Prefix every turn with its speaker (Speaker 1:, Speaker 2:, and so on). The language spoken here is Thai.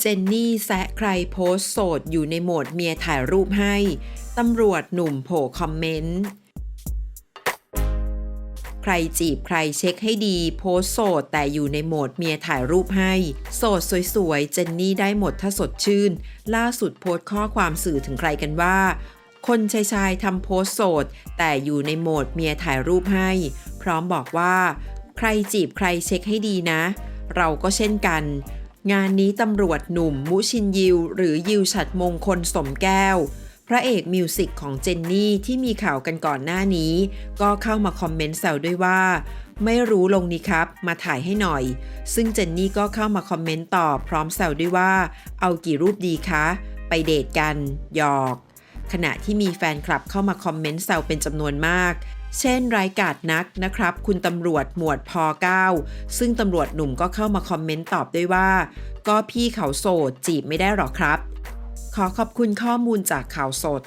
Speaker 1: เจนนี่แซะใครโพสโสดอยู่ในโหมดเมียถ่ายรูปให้ ตำรวจหนุ่มโผล่คอมเมนต์ ใครจีบใครเช็คให้ดีโพสโสดแต่อยู่ในโหมดเมียถ่ายรูปให้ โสดสวยๆ เจนนี่ได้หมดถ้าสดชื่น ล่าสุดโพสข้อความสื่อถึงใครกันว่า คนชายชายๆทำโพสโสด แต่อยู่ในโหมดเมียถ่ายรูปให้ พร้อมบอกว่า ใครจีบใครเช็คให้ดีนะ เราก็เช่นกัน งานนี้ตำรวจหนุ่มมุชินยิว หรือยิวฉัดมงคลสมแก้ว พระเอกมิวสิกของเจนนี่ที่มีข่าวกันก่อนหน้านี้ ก็เข้ามาคอมเมนต์แซวด้วยว่า ไม่รู้ลงนี่ครับ มาถ่ายให้หน่อย ซึ่งเจนนี่ก็เข้ามาคอมเมนต์ตอบพร้อมแซวด้วยว่า เอากี่รูปดีคะ ไปเดทกันหยอก ขณะที่มีแฟนคลับเข้ามาคอมเมนต์แซวเป็นจำนวนมาก เช่นรายกาดนักนะครับ คุณตำรวจหมวดพ9ซึ่งตำรวจหนุ่มก็เข้ามาคอมเมนต์ตอบด้วยว่า ก็พี่เขาโสดจีบไม่ได้หรอครับ ขอขอบคุณข้อมูลจากข่าวสด